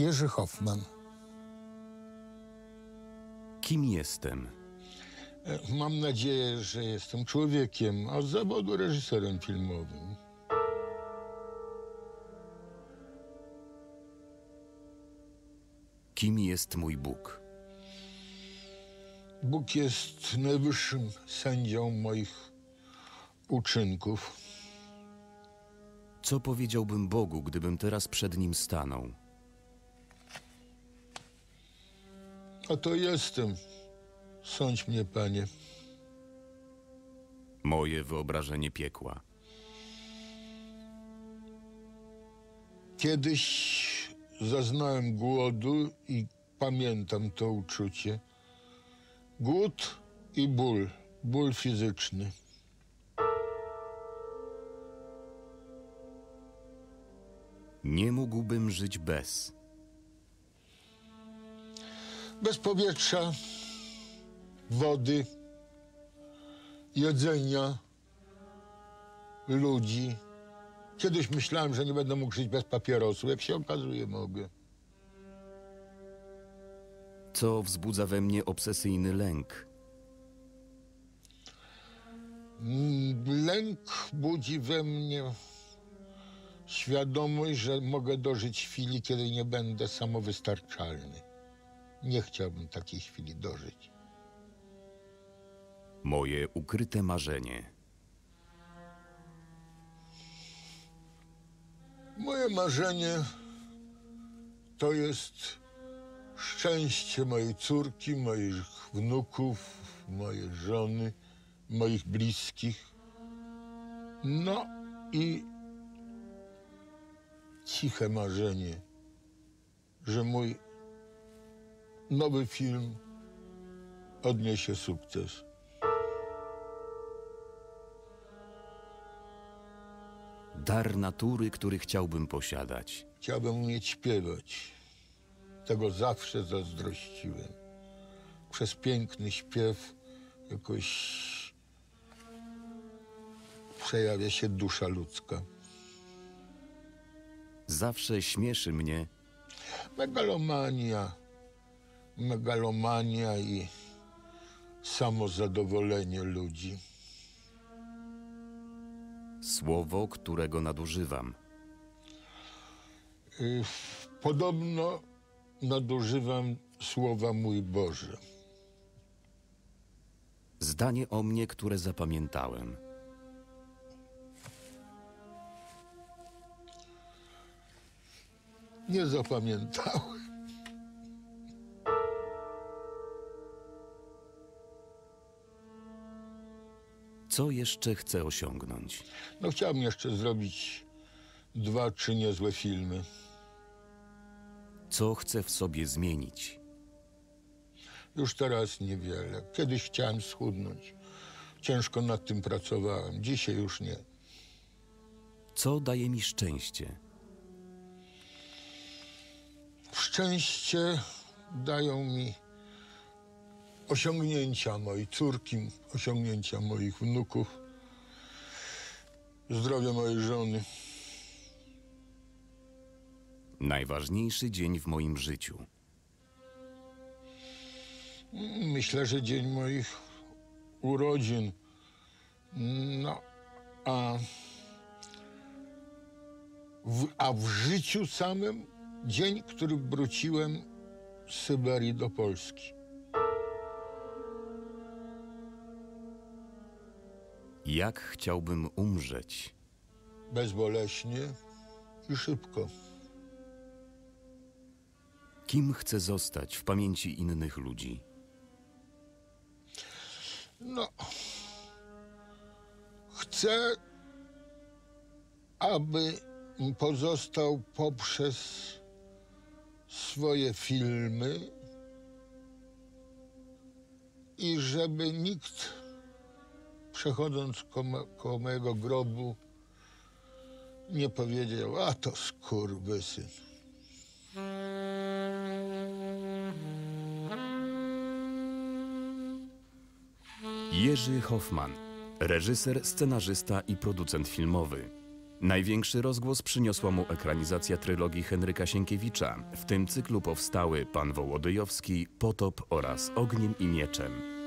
Jerzy Hoffman. Kim jestem? E, Mam nadzieję, że jestem człowiekiem, a z zawodu reżyserem filmowym. Kim jest mój Bóg? Bóg jest najwyższym sędzią moich uczynków. Co powiedziałbym Bogu, gdybym teraz przed nim stanął? Oto jestem. Sądź mnie, panie. Moje wyobrażenie piekła. Kiedyś zaznałem głodu i pamiętam to uczucie. Głód i ból, ból fizyczny. Nie mógłbym żyć bez. Bez powietrza, wody, jedzenia, ludzi. Kiedyś myślałem, że nie będę mógł żyć bez papierosu. Jak się okazuje, mogę. Co wzbudza we mnie obsesyjny lęk? Mm, Lęk budzi we mnie świadomość, że mogę dożyć chwili, kiedy nie będę samowystarczalny. Nie chciałbym takiej chwili dożyć. Moje ukryte marzenie. Moje marzenie to jest szczęście mojej córki, moich wnuków, mojej żony, moich bliskich. No i ciche marzenie, że mój nowy film odniesie sukces. Dar natury, który chciałbym posiadać. Chciałbym umieć śpiewać. Tego zawsze zazdrościłem. Przez piękny śpiew jakoś przejawia się dusza ludzka. Zawsze śmieszy mnie, Megalomania, megalomania i samozadowolenie ludzi. słowo, którego nadużywam. Y, Podobno nadużywam słowa mój Boże. Zdanie o mnie, które zapamiętałem. Nie zapamiętałem. Co jeszcze chcę osiągnąć? No chciałbym jeszcze zrobić dwa, trzy niezłe filmy. Co chcę w sobie zmienić? Już teraz niewiele. Kiedyś chciałem schudnąć. Ciężko nad tym pracowałem. Dzisiaj już nie. Co daje mi szczęście? Szczęście dają mi osiągnięcia mojej córki, osiągnięcia moich wnuków, zdrowie mojej żony. Najważniejszy dzień w moim życiu. Myślę, że dzień moich urodzin. No, a w, a w życiu samym dzień, który wróciłem z Syberii do Polski. Jak chciałbym umrzeć? Bezboleśnie i szybko. Kim chcę zostać w pamięci innych ludzi? No, chcę, aby pozostał poprzez swoje filmy i żeby nikt przechodząc koło, mojego grobu nie powiedział, a to skurwysyn. Jerzy Hoffman, reżyser, scenarzysta i producent filmowy. Największy rozgłos przyniosła mu ekranizacja trylogii Henryka Sienkiewicza. W tym cyklu powstały Pan Wołodyjowski, Potop oraz Ogniem i Mieczem.